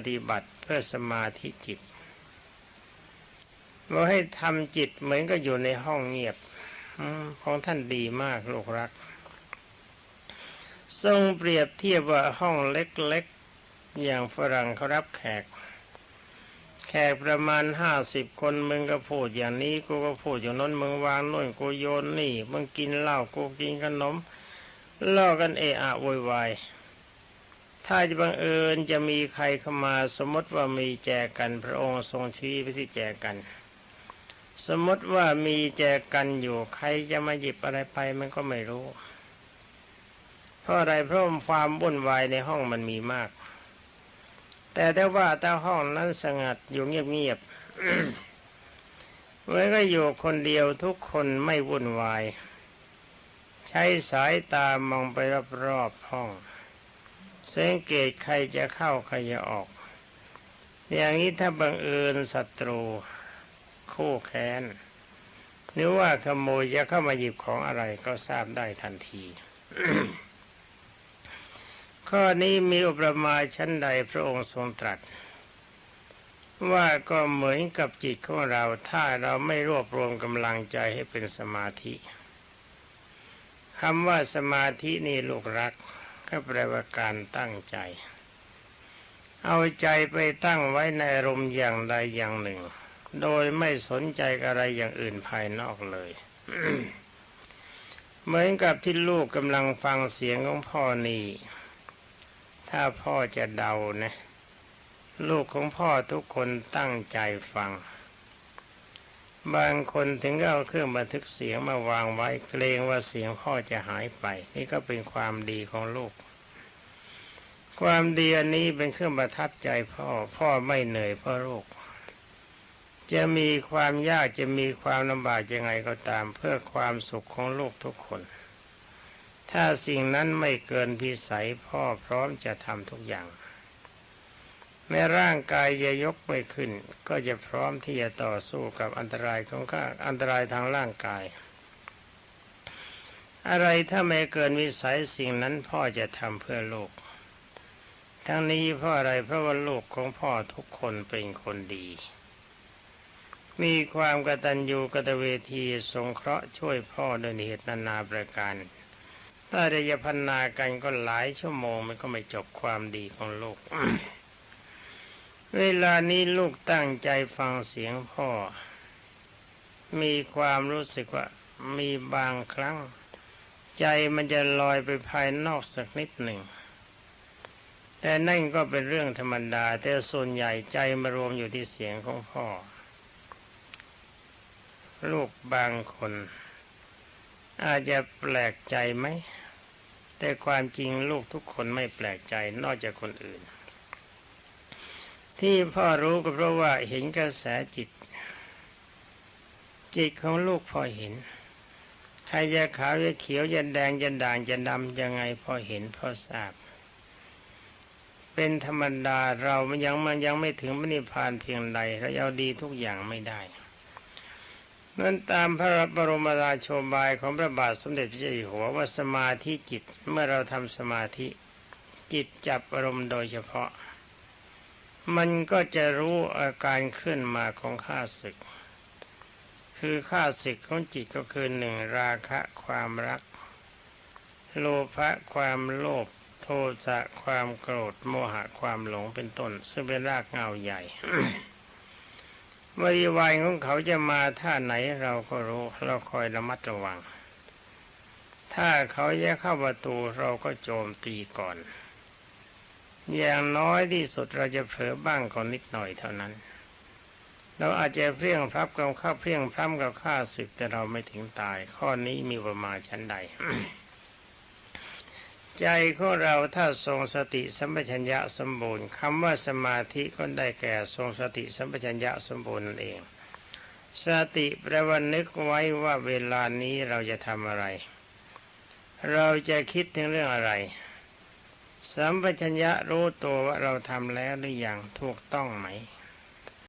ปฏิบัติเพื่อสมาธิจิตว่าให้ทำจิตเหมือนก็อยู่ในห้องเงียบอของท่านดีมากลูกรัก ทรงเปรียบเทียบว่าห้องเล็กๆ อย่างฝรั่งเขารับแขก แขกประมาณห้าสิบคนมึงก็พูดอย่างนี้กูก็พูดอย่างนั้นมึงวางโน่นกูโยนนี่มึงกินเหล้ากูกินขนมล่อกันเอะอะโวยวาย ถ้าจะบังเอิญจะมีใครเข้ามาสมมติว่ามีแจกันพระองค์ทรงชี้ไปที่แจกัน สมมติว่ามีแจกันอยู่ใครจะมาหยิบอะไรไปมันก็ไม่รู้ เพราะอะไรเพราะความวุ่นวายในห้องมันมีมาก แต่ถ้าว่าถ้าห้องนั้นสงัดอยู่เงียบๆมันก็อยู่คนเดียวทุกคนไม่วุ่นวาย ใช้สายตามองไปรอบๆห้อง สังเกตใครจะเข้าใครจะออก อย่างนี้ถ้าบังเอิญศัตรู คู่แค้นหรือว่าขโมยจะเข้ามาหยิบของอะไรก็ทราบได้ทันที ข้อนี้มีอุปมาชั้นใดพระองค์ทรงตรัส ว่าก็เหมือนกับจิตของเราถ้าเราไม่รวบรวมกำลังใจให้เป็นสมาธิคำว่าสมาธินี่ลูกรัก ก็แปลว่าการตั้งใจ เอาใจไปตั้งไว้ในอารมณ์อย่างใดอย่างหนึ่ง โดยไม่สนใจอะไรอย่างอื่นภายนอกเลย เหมือนกับที่ลูกกำลังฟังเสียงของพ่อนี่ ถ้าพ่อจะเดานะ ลูกของพ่อทุกคนตั้งใจฟัง บางคนถึงก็เอาเครื่องบันทึกเสียงมาวางไว้เกรงว่าเสียงพ่อจะหายไป นี่ก็เป็นความดีของลูก ความดีอันนี้เป็นเครื่องประทับใจพ่อ พ่อไม่เหนื่อยเพราะลูก จะมีความยากจะมีความลำบากยังไงก็ตาม เพื่อความสุขของลูกทุกคน ถ้าสิ่งนั้นไม่เกินพิสัยพ่อพร้อมจะทำทุกอย่าง แม้ร่างกายจะยกไม่ขึ้น ก็จะพร้อมที่จะต่อสู้กับอันตรายของข้าอันตรายทางร่างกาย อะไรถ้าไม่เกินวิสัยสิ่งนั้นพ่อจะทำเพื่อลูกทั้งนี้เพราะอะไรเพราะว่าลูกของพ่อทุกคนเป็นคนดี มีความกตัญญูกตเวทีสงเคราะห์ช่วยพ่อโดยเหตุนานาประการถ้าได้ยพันนากันก็หลายชั่วโมงมันก็ไม่จบความดีของลูก เวลานี้ลูกตั้งใจฟังเสียงพ่อ มีความรู้สึกว่ามีบางครั้ง ใจมันจะลอยไปภายนอกสักนิดหนึ่ง แต่นั่นก็เป็นเรื่องธรรมดา แต่ส่วนใหญ่ใจมารวมอยู่ที่เสียงของพ่อ ลูกบางคน อาจจะแปลกใจไหม แต่ความจริงลูกทุกคนไม่แปลกใจนอกจากคนอื่น ที่พ่อรู้ก็เพราะว่าเห็นกระแสจิต จิตของลูกพอเห็นใครจะขาวจะเขียวจะแดงจะด่างจะดำยังไงพอเห็นพอทราบ เป็นธรรมดาเรามันยังมันยังไม่ถึงมรรคผานเพียงใดเราเอาดีทุกอย่างไม่ได้นั้นตามพระบรมราโชบายของพระบาทสมเด็จพระเจ้าอยู่หัวว่าสมาธิจิตเมื่อเราทำสมาธิจิตจับอารมณ์โดยเฉพาะ มันก็จะรู้อาการเคลื่อนมาของข้าศึก คือข้าศึกของจิตก็คือหนึ่งราคะความรัก โลภะความโลภโทสะความโกรธโมหะความหลงเป็นต้น ซึ่งเป็นรากเงาใหญ่วิวายของเขาจะมาท่าไหนเราก็รู้เราคอยระมัดระวัง ถ้าเขาแยกเข้าประตูเราก็โจมตีก่อน อย่างน้อยที่สุดเราจะเผลอบ้างก่อนนิดหน่อยเท่านั้น เราอาจจะเพียงพรับกับข้าเพียงพร่ำกับข้าศึกแต่เราไม่ถึงตาย ข้อนี้มีประมาณชั้นใด ใจของเราถ้าทรงสติสัมปชัญญะสมบูรณ์คำว่าสมาธิก็ได้แก่ทรงสติสัมปชัญญะสมบูรณ์นั่นเองสติแปลว่านึกไว้ว่าเวลานี้เราจะทำอะไร เราจะคิดถึงเรื่องอะไร สัมปชัญญะรู้ตัวว่าเราทำแล้วหรือยังถูกต้องไหม